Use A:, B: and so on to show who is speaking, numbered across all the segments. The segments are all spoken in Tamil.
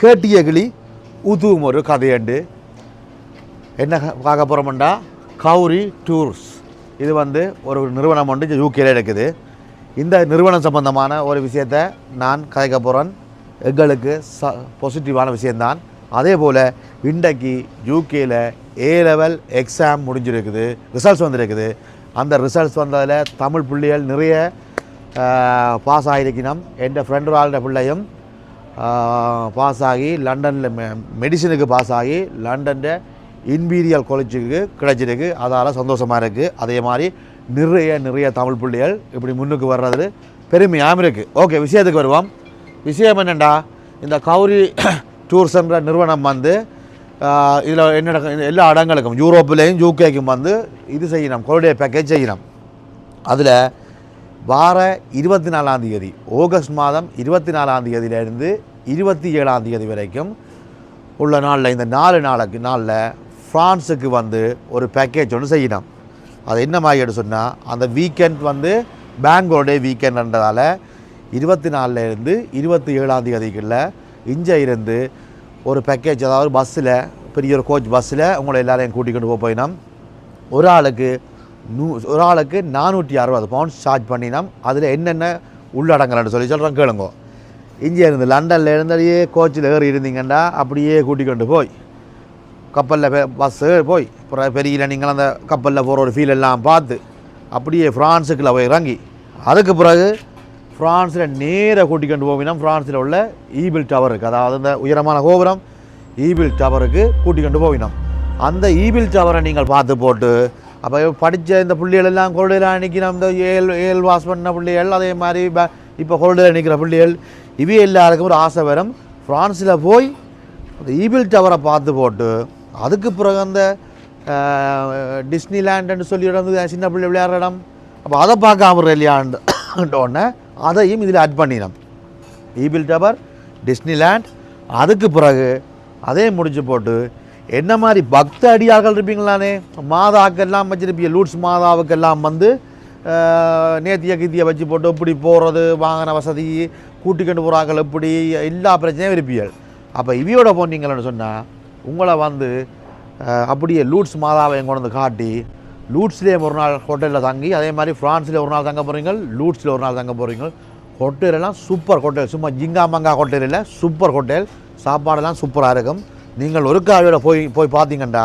A: கேட்டிய கிளி உதுவும் ஒரு கதையண்டு. என்ன பார்க்க போகிறோம்டா கௌரி டூர்ஸ். இது வந்து ஒரு நிறுவனம் வந்து யூகேல இருக்குது. இந்த நிறுவனம் சம்பந்தமான ஒரு விஷயத்தை நான் கதைக்க போகிறேன் எங்களுக்கு ச பாசிட்டிவான விஷயந்தான் அதே போல் இன்றைக்கு யூகேல ஏ லெவல் எக்ஸாம் முடிஞ்சிருக்குது. ரிசல்ட்ஸ் வந்திருக்குது. அந்த ரிசல்ட்ஸ் வந்ததில் தமிழ் பிள்ளைகள் நிறைய பாஸ் ஆகிருக்கணும் என் ஃப்ரெண்டு ஆளுடைய பிள்ளையும் பாஸ் ஆகி லண்டனில் மெடிசனுக்கு பாஸ் ஆகி லண்டனில் இன்பீரியல் காலேஜுக்கு கிடைச்சிருக்கு. அதால் சந்தோஷமாக இருக்குது அதே மாதிரி நிறைய நிறைய தமிழ் பிள்ளைகள் இப்படி முன்னுக்கு வர்றது பெருமையாகவும் இருக்குது ஓகே விஷயத்துக்கு வருவோம். விஷயம் என்னென்னா இந்த கௌரி டூர்ஸ்ன்ற நிறுவனம் வந்து இதில் என்ன எல்லா இடங்களுக்கும் யூரோப்லேயும் யூகேக்கும் வந்து இது செய்யணும் கொலுடைய பேக்கேஜ் செய்யணும். அதில் வார இருபத்தி நாலாம் தேதி ஆகஸ்ட் மாதம் இருபத்தி நாலாம் தேதியிலேருந்து இருபத்தி ஏழாம் தேதி வரைக்கும் உள்ள நாளில் இந்த நாலு நாளுக்கு நாளில் ஃப்ரான்ஸுக்கு வந்து ஒரு பேக்கேஜ் ஒன்று செய்யணும். அது என்ன மாதிரி சொன்னால் அந்த வீக்கெண்ட் வந்து பேங்களோடே வீக்கெண்ட்ன்றதால இருபத்தி நாலுலேருந்து இருபத்தி ஏழாம் தேதிக்குள்ள இங்கே இருந்து ஒரு பேக்கேஜ் அதாவது பஸ்ஸில் பெரிய ஒரு கோச் பஸ்ஸில் உங்களை எல்லாரையும் கூட்டிக்கொண்டு போக போயினோம். ஒரு ஆளுக்கு நூ ஒரு ஆளுக்கு நானூற்றி அறுபது பவுண்ட்ஸ் சார்ஜ் பண்ணினோம். அதில் என்னென்ன உள்ளடங்கலன்னு சொல்லி சொல்கிறோம் கேளுங்கோ. இங்கே இருந்து லண்டனில் இருந்தே கோச்சில் ஏறி இருந்தீங்கன்னா அப்படியே கூட்டிக்கொண்டு போய். கப்பலில் பஸ்ஸு போய். பெரிய நீங்கள் அந்த கப்பலில் போகிற ஒரு ஃபீல் எல்லாம் பார்த்து அப்படியே ஃப்ரான்ஸுக்குள்ளே போய் இறங்கி. அதுக்கு பிறகு ஃப்ரான்ஸில் நேராக கூட்டிக்கொண்டு போவினா ஃப்ரான்ஸில் உள்ள ஈபிள் டவருக்கு அதாவது இந்த உயரமான கோபுரம் ஈபிள் டவருக்கு கூட்டிக்கொண்டு போவினோம். அந்த ஈபிள் டவரை நீங்கள் பார்த்து போட்டு அப்போ படித்த இந்த பிள்ளைகள் எல்லாம் கொள்ளையில் நிற்கிற இந்த ஏல் ஏல் வாஸ் பண்ண பிள்ளைகள் அதே மாதிரி இப்போ கொள்ளையில் நிற்கிற பிள்ளைகள் இவை எல்லாருக்கும் ஒரு ஆசை வரும். ஃப்ரான்ஸில் போய் அந்த ஈபிள் டவரை பார்த்து போட்டு அதுக்கு பிறகு அந்த டிஸ்னிலேண்டுன்னு சொல்லி இடம் வந்து சின்ன பிள்ளை விளையாடுற இடம் அப்போ அதை பார்க்காம இல்லையாண்டோடனே அதையும் இதில் ஆட் பண்ணிடும் ஈபிள் டவர் டிஸ்னிலேண்ட் அதுக்கு பிறகு அதையும் முடிச்சு போட்டு என்ன மாதிரி பக்த அடியார்கள் இருப்பீங்களானே? மாதாக்கெல்லாம் வச்சுருப்பீங்க. லூட்ஸ் மாதாவுக்கெல்லாம் வந்து நேத்திய கீத்தியை வச்சு போட்டு இப்படி போகிறது வாகன வசதி கூட்டிக்கொண்டு போகிறார்கள் எப்படி எல்லா பிரச்சனையும் இருப்பீர்கள். அப்போ இவியோட போனீங்கள்னு சொன்னால் உங்களை வந்து அப்படியே லூட்ஸ் மாதாவை கொண்டு வந்து காட்டி லூட்ஸ்லேயே ஒரு நாள் ஹோட்டலில் தங்கி அதே மாதிரி ஃப்ரான்ஸில் ஒரு நாள் தங்க போகிறீங்க லூட்ஸில் ஒரு நாள் தங்க போகிறீங்க ஹோட்டலெல்லாம் சூப்பர் ஹோட்டல். சும்மா ஜிங்கா மங்கா ஹோட்டல் இல்லை சூப்பர் ஹோட்டல். சாப்பாடெல்லாம் சூப்பராக இருக்கும். நீங்கள் ஒருக்கா அவையோட போய் போய் பார்த்தீங்கண்டா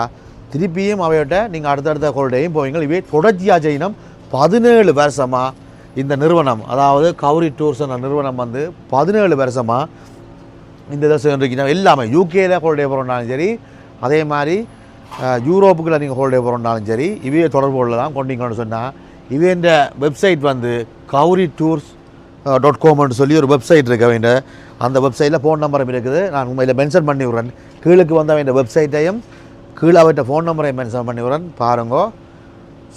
A: திருப்பியும் அவையோட நீங்கள் அடுத்தடுத்த ஹோட்டலையும் போவீங்க. இவை தொடர்ச்சியாக செய்யணும் பதினேழு வருஷமாக இந்த நிறுவனம் அதாவது கௌரி டூர்ஸ் என்ற நிறுவனம் வந்து பதினேழு வருஷமாக இந்த இதை செஞ்சுருக்கீங்க எல்லாமே யூகேல ஹோல்டே போகிறோம்னாலும் சரி அதே மாதிரி யூரோப்புக்குள்ளே நீங்கள் ஹோல்டே போகிறோம்னாலும் சரி இவைய தொடர்பு கொள்ளலாம் கொண்டீங்கன்னு சொன்னால் இவேன்ற வெப்சைட் வந்து கௌரி டூர்ஸ் டாட் காம்னு சொல்லி ஒரு வெப்சைட் இருக்க வேண்டிய அந்த வெப்சைட்டில் ஃபோன் நம்பரும் இருக்குது. நான் உண்மையில் மென்ஷன் பண்ணி விட்றேன். கீழுக்கு வந்து வெப்சைட்டையும் கீழே அவர்கிட்ட ஃபோன் நம்பரையும் மென்ஷன் பண்ணி பாருங்கோ.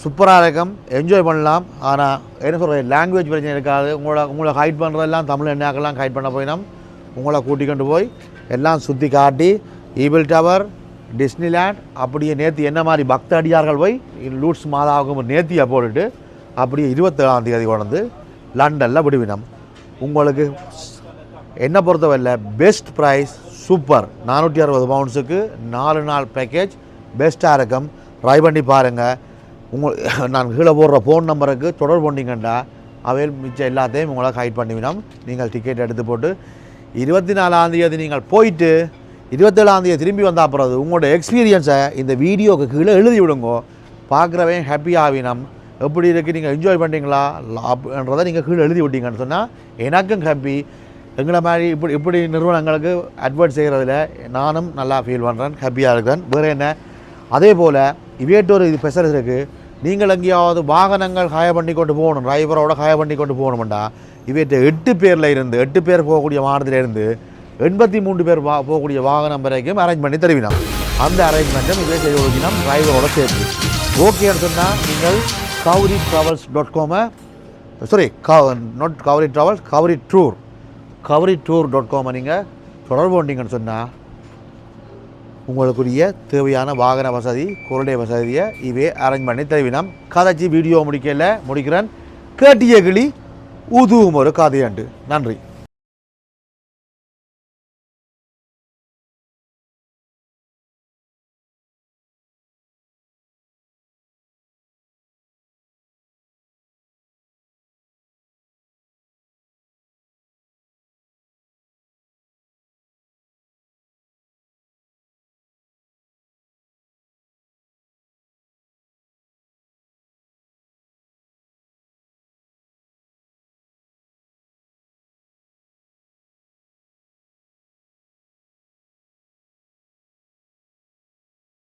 A: சூப்பராக இருக்கும். என்ஜாய் பண்ணலாம். ஆனால் என்ன சொல்கிறது லாங்குவேஜ் பிரச்சனை இருக்காது. உங்களை உங்களை ஹைட் பண்ணுறதெல்லாம் தமிழ் எண்ணாக்கெல்லாம் ஹைட் பண்ண போயினோம் உங்களை கூட்டிக்கொண்டு போய் எல்லாம் சுற்றி காட்டி ஈபிள் டவர் டிஸ்னிலேண்ட் அப்படியே நேற்று என்ன மாதிரி பக்த அடியார்கள் போய் லூட்ஸ் மாதாவுக்கும் நேத்தியை போட்டுட்டு அப்படியே இருபத்தேழாம் தேதி கொண்டு லண்டனில் விடுவினோம். உங்களுக்கு என்னை பொறுத்தவரையில் பெஸ்ட் ப்ரைஸ் சூப்பர். நானூற்றி அறுபது பவுண்ட்ஸுக்கு நாலு நாள் பேக்கேஜ் பெஸ்ட்டாக இருக்கும். ட்ரை பண்ணி பாருங்கள் உங்கள் நான் கீழே போடுற ஃபோன் நம்பருக்கு தொடர்பு பண்ணிங்கண்டா அவையில் மிச்சம் எல்லாத்தையும் உங்களை ஹைட் பண்ணிவிடும் நீங்கள் டிக்கெட் எடுத்து போட்டு இருபத்தி நாலாந்தேதி நீங்கள் போயிட்டு இருபத்தேழாந்தேதி திரும்பி வந்தால் பிறகு உங்களோட எக்ஸ்பீரியன்ஸை இந்த வீடியோவுக்கு கீழே எழுதி விடுங்கோ. பார்க்குறவன் ஹாப்பி ஆகினம் எப்படி இருக்குது நீங்கள் என்ஜாய் பண்ணுறீங்களா அப்படின்றத நீங்கள் கீழே எழுதி விட்டீங்கன்னு சொன்னால் எனக்கும் ஹாப்பி எங்களை மாதிரி இப்படி இப்படி நிறுவனங்களுக்கு அட்வர்ட் செய்கிறதுல நானும் நல்லா ஃபீல் பண்ணுறேன் ஹாப்பியாக இருக்கிறேன். வேறு என்ன? அதே போல் இவேட்டொரு இது ஸ்பெஷல் இருக்குது நீங்கள் எங்கேயாவது வாகனங்கள் ஹாய பண்ணி கொண்டு போகணும் டிரைவரோட ஹாய பண்ணி கொண்டு போகணும்டா இவற்றை எட்டு பேரில் இருந்து எட்டு பேர் போகக்கூடிய வாகனத்திலிருந்து எண்பத்தி மூன்று பேர் வா போகக்கூடிய வாகனம் வரைக்கும் அரேஞ்ச் பண்ணி தருவினோம் அந்த அரேஞ்ச்மெண்ட்டும் இதே செய்து கொடுக்கணும் டிரைவரோட சேர்த்து. ஓகேன்னு சொன்னால் நீங்கள் Gowri travels dot காமை sorry not Kavari travels Kavari tour Kavari tour dot காமை நீங்கள் தொடர்பு கொண்டீங்கன்னு சொன்னால் உங்களுக்குரிய தேவையான வாகன வசதி குரலை வசதியை இவே அரேஞ்ச் பண்ணி தருவினம் கதைச்சி வீடியோ முடிக்கல முடிக்கிறேன். கேட்டிய கிளி உதுவும் ஒரு கதையாண்டு. நன்றி.